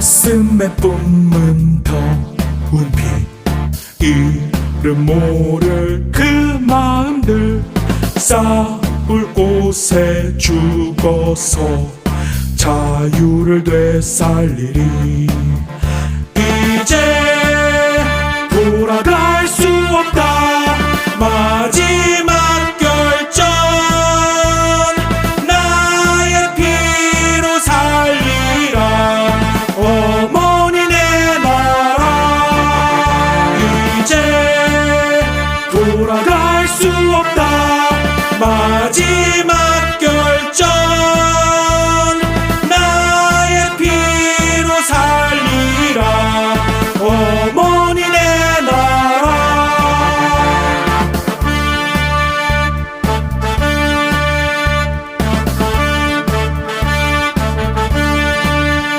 가슴에 뿜는 더운 피. 이름 모를 그 마음들. 싸울 곳에 죽어서 자유를 되살리리 돌아가.